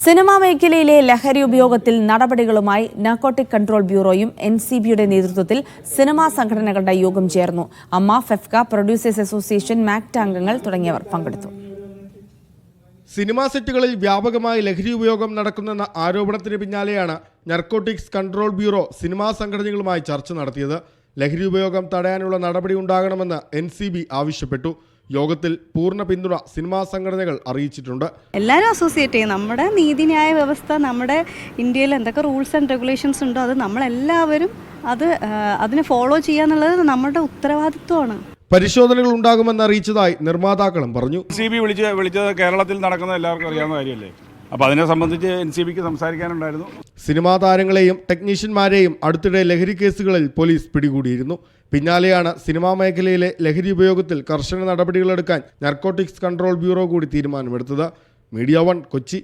Cinema മേഖലയിലെ ലഹരി ഉപയോഗത്തിൽ നടപടികളുമായി നാർക്കോട്ടിക് കൺട്രോൾ ബ്യൂറോയും എൻ സി ബിയുടെ നേതൃത്വത്തിൽ സിനിമാ സംഘടനകളുടെ യോഗം ചേർന്നു. അമ്മ ഫെഫ്ക പ്രൊഡ്യൂസേഴ്സ് അസോസിയേഷൻ മാക്ട് അംഗങ്ങൾ തുടങ്ങിയവർ പങ്കെടുത്തു. സിനിമാ സെറ്റുകളിൽ വ്യാപകമായി ലഹരി ഉപയോഗം നടക്കുന്നെന്ന ആരോപണത്തിന് പിന്നാലെയാണ് നർക്കോട്ടിക്സ് കൺട്രോൾ ബ്യൂറോ സിനിമാ സംഘടനകളുമായി ചർച്ച നടത്തിയത്. ലഹരി ഉപയോഗം തടയാനുള്ള നടപടി ഉണ്ടാകണമെന്ന് എൻ ആവശ്യപ്പെട്ടു. യോഗത്തിൽ പൂർണ പിന്തുണ സിനിമാ സംഘടനകൾ അറിയിച്ചിട്ടുണ്ട്. എല്ലാവരും അസോസിയേറ്റ് ചെയ്യും. നമ്മുടെ നീതിന്യായ വ്യവസ്ഥ നമ്മുടെ ഇന്ത്യയിൽ എന്തൊക്കെ റൂൾസ് ആൻഡ് റെഗുലേഷൻസ് ഉണ്ടോ അത് നമ്മളെല്ലാവരും അത് അതിനെ ഫോളോ ചെയ്യാന്നുള്ളത് നമ്മുടെ ഉത്തരവാദിത്വമാണ്. പരിശോധനകൾ ഉണ്ടാകുമെന്ന് അറിയിച്ചതായി നിർമ്മാതാക്കളും പറഞ്ഞു. സി ബി വിളിച്ച് വിളിച്ചത് കേരളത്തിൽ നടക്കുന്ന എല്ലാവർക്കും അറിയാവുന്ന കാര്യമല്ലേ? അപ്പോൾ അതിനെ സംബന്ധിച്ച് എൻ സി ബിക്ക് സംസാരിക്കാനുണ്ടായിരുന്നു. സിനിമാ താരങ്ങളെയും ടെക്നീഷ്യന്മാരെയും അടുത്തിടെ ലഹരി കേസുകളിൽ പോലീസ് പിടികൂടിയിരുന്നു. പിന്നാലെയാണ് സിനിമാ മേഖലയിലെ ലഹരി ഉപയോഗത്തിൽ കർശന നടപടികളെടുക്കാൻ നർക്കോട്ടിക്സ് കൺട്രോൾ ബ്യൂറോ കൂടി തീരുമാനമെടുത്തത്. Media one Kochi.